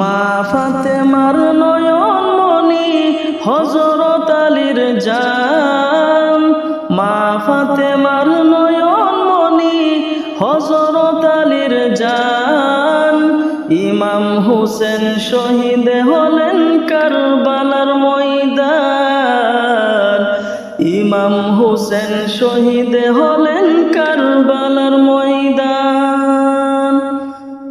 মা ফাতে ফাতেমার নয়ন মনি হজরত আলীর জান। মা ফাতেমার নয়ন মনি হজরত আলীর জান। ইমাম হুসেন শহীদ হলেন কারবালার ময়দান। ইমাম হুসেন শহীদ হলেন কারবালার ময়দান।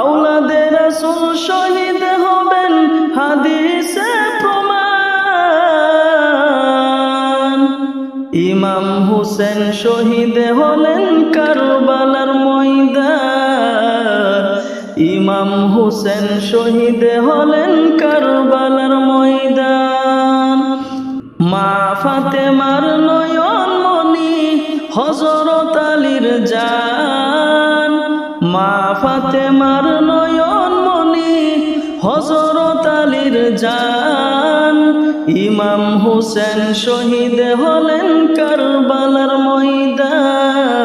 আউলাদের রাসূল শহীদ হবেন হাদিসে প্রমাণ। ইমাম হুসেন শহীদ হলেন কারবালার ময়দান। ইমাম হুসেন শহীদ হলেন কারবালার ময়দান। মা ফাতেমার নয়ন মনি হজরত আলীর জান। মা ফাতেমার নয়ন মনি হজরত আলীর জান। ইমাম হুসেন শহীদ হলেন কারবালার ময়দান।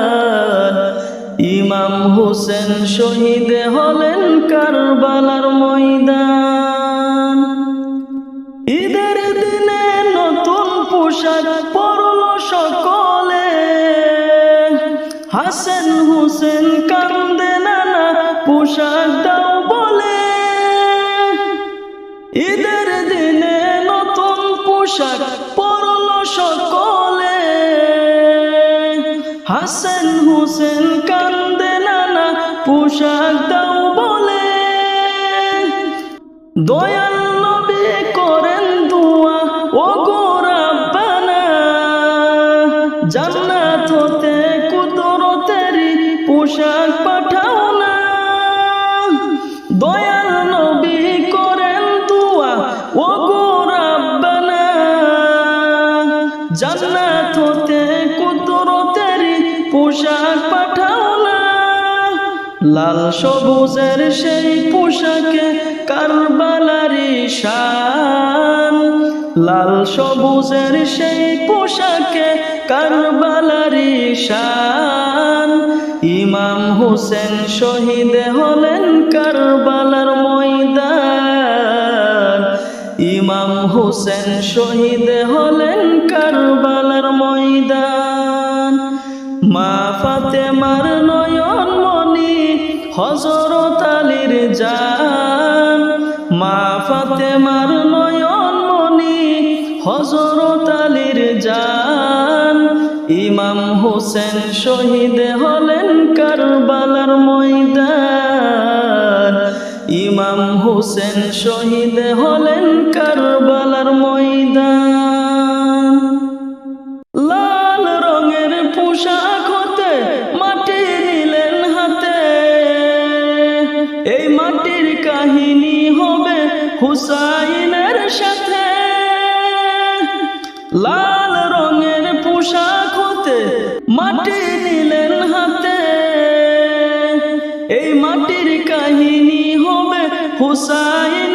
ইমাম হুসেন শহীদ হলেন কারবালার ময়দান। ঈদের দিনে নতুন পোশাক পরল সকলে। হাসেন হুসেন কান্দে পোশাক দাও বলে। ঈদের দিনে নতুন পোশাক পরল সকলে। হাসেন হুসেন কান্দে নানা পোশাক দাও বলে। দয়াল নবী করেন দুয়া ও গোরাব্বানা জান্নাত হতে কুদরতেরি পোশাক জান্নাত পোশাক পাঠাও না লাল সবুজের সেই পোশাকে কারবালারি শান লাল সবুজের সেই পোশাকে কারবালারি শান ইমাম হুসেন শহীদ হলেন হুসেন শহীদ হলেন কারবালার ময়দান। মা ফাতেমার নয়ন মনি হজরত আলীর জান। মা ফাতেমার নয়ন মনি হজরত আলীর জান। ইমাম হুসেন শহীদ হলেন কারবালার ময়দান। ইমাম হুসেন শহীদ হলেন কারবালার ময়দান লাল রঙের পোশাক হতে মাটি নিলেন হাতে। এই মাটির কাহিনী হবে হুসাইনের সাথে। লাল রঙের পোশাক হতে মাটি নিলেন হাতে। এই মাটির কাহিনী হবে হুসাইনের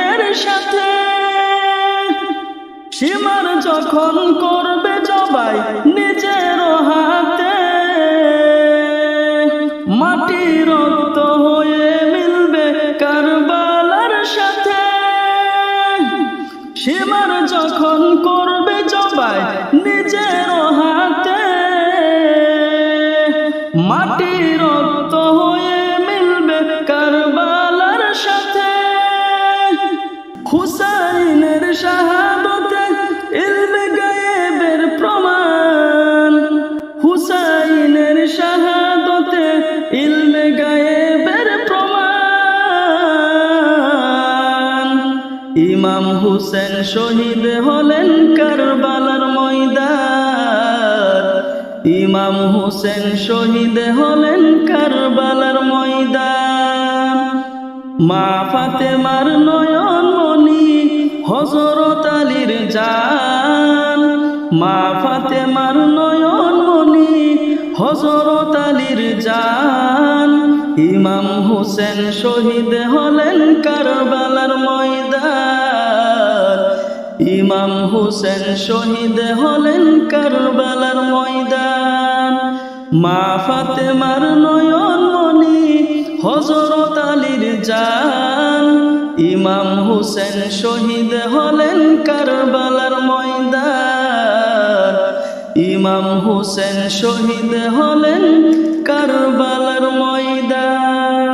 সীমার যখন করবে জবাই নিজের হাতে, মাটি রক্ত হয়ে মিলবে কারবালার সাথে। সীমার যখন করবে জবাই নিজের হাতে হুসেন শহীদ হলেন কারবালার ময়দান। ইমাম হোসেন শহীদ হলেন কারবালার ময়দান। মা ফাতেমার নয়ন মনি হজরত আলীর জান। মা ফাতেমার নয়ন মনি হজরত আলীর জান। ইমাম হোসেন শহীদ হলেন কারবালার ময়দান। ইমাম হোসেন শহীদ হলেন কারবালার ময়দান। মা ফাতেমার নয়ন মনি হজরত আলীর জান। ইমাম হোসেন শহীদ হলেন কারবালার ময়দান। ইমাম হোসেন শহীদ হলেন কারবালার ময়দান।